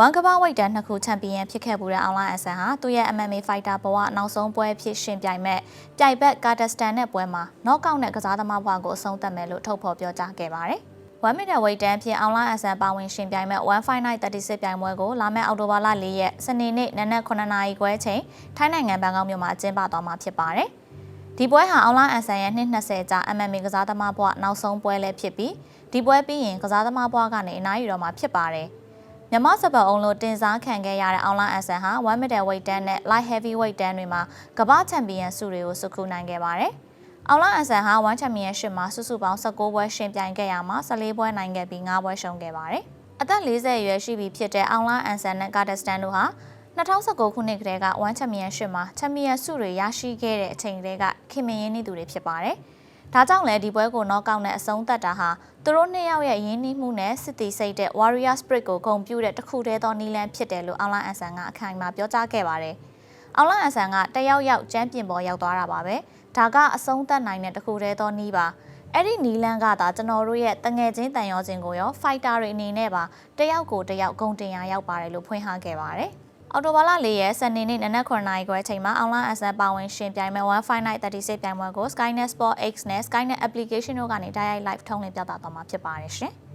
1ကမ္ဘာဝိတ်တန်းနှစ်ခုချန်ပီယံဖြစ်ခဲ့မှုတဲ့အောင်လာအဆန်ဟာသူ့ရဲ့ MMA fighter ဘဝနောက်ဆုံးပွဲဖြစ်ရှင်ပြိုင်မဲ့ပြိုင်ဘက်ကာဒစတန်နဲ့ပွဲမှာနော့ကောက်နဲ့ကစားသမားဘဝကိုအဆုံးသတ်မယ်လို့ထုတ်ဖော်ပြောကြားခဲ့ပါတယ်။1 minute weight တန်းဖြစ်အောင်လာအဆန်ပါဝင်ရှင်ပြိုင်မဲ့15936ပြိုင်ပွဲကိုလာမယ့်အောက်တိုဘာလ4ရက်စနေနေ့နနက်9:00နာရီခွဲချိန်ထိုင်းနိုင်ငံဘန်ကောက်မြို့မှာကျင်းပသွားမှာဖြစ်ပါတယ်။ဒီပွဲဟာအောင်လာအန်ဆန်ရဲ့နှစ်20ကြာ MMA ကစားသမားဘဝနောက်ဆုံးပွဲလည်းဖြစ်ပြီးဒီပွဲပြီးရင်ကစားသမားဘဝကနေအနားယူတော့မှာဖြစ်ပါတယ်။ မြမစပတ်အောင်လို့တင်စားခံခဲ့ရတဲ့အောင်လာအန်ဆန်ဟာ1 meter weight တန်းနဲ့ light heavy weight တန်းတွေမှာကမ္ဘာချန်ပီယံဆုတွေကိုစုခုနိုင်ခဲ့ပါတယ်။အောင်လာအန်ဆန်ဟာ1 championship မှာစုစုပေါင်း19ပွဲရှင်ပြိုင်ခဲ့ရမှာ14ပွဲနိုင်ခဲ့ပြီး9ပွဲရှုံးခဲ့ပါတယ်။အသက်40အရွယ်ရှိပြီဖြစ်တဲ့အောင်လာအန်ဆန်နဲ့ကာဒစတန်တို့ဟာ2019ခုနှစ်ကတည်းက1 championship မှာချန်ပီယံဆုတွေရရှိခဲ့တဲ့အချိန်ကတည်းကခင်မင်းရင်းနှီးသူတွေဖြစ်ပါတယ်။ ဒါကြောင့်လည်းဒီပွဲကိုနော့ကောက်နဲ့အဆုံးသတ်တာဟာသူတို့နှစ်ယောက်ရဲ့ရင်းနှီးမှုနဲ့စစ်တီစိတ်တဲ့ Warrior Spirit ကိုဂုဏ်ပြုတဲ့တစ်ခုတည်းသောနီလန်ဖြစ်တယ်လို့အောင်လန်အန်ဆန်ကအခိုင်အမာပြောကြားခဲ့ပါတယ်။အောင်လန်အန်ဆန်ကတယောက်ယောက်ကျမ်းပြင်ပေါ်ရောက်သွားတာပါပဲ။ဒါကအဆုံးသတ်နိုင်တဲ့တစ်ခုတည်းသောနီးပါ။အဲ့ဒီနီလန်ကသာကျွန်တော်တို့ရဲ့တငယ်ချင်းတန်ရောချင်းကိုရောဖိုက်တာတွေအနေနဲ့ပါတယောက်ကိုတယောက်ဂုံတင်ရရောက်ပါတယ်လို့ဖွင့်ဟခဲ့ပါတယ်။ အော်တိုဘာလ၄ရက်စနေနေ့နနက်9:00နာရီခွဲချိန်မှာ online asset ပါဝင်ရှင်ပြိုင်မဲ့15936ပြိုင်ပွဲကို Skynet Sport X နဲ့ Skynet application တို့ကနေ direct live ထုံးလင်းပြသသွားမှာဖြစ်ပါတယ်ရှင်။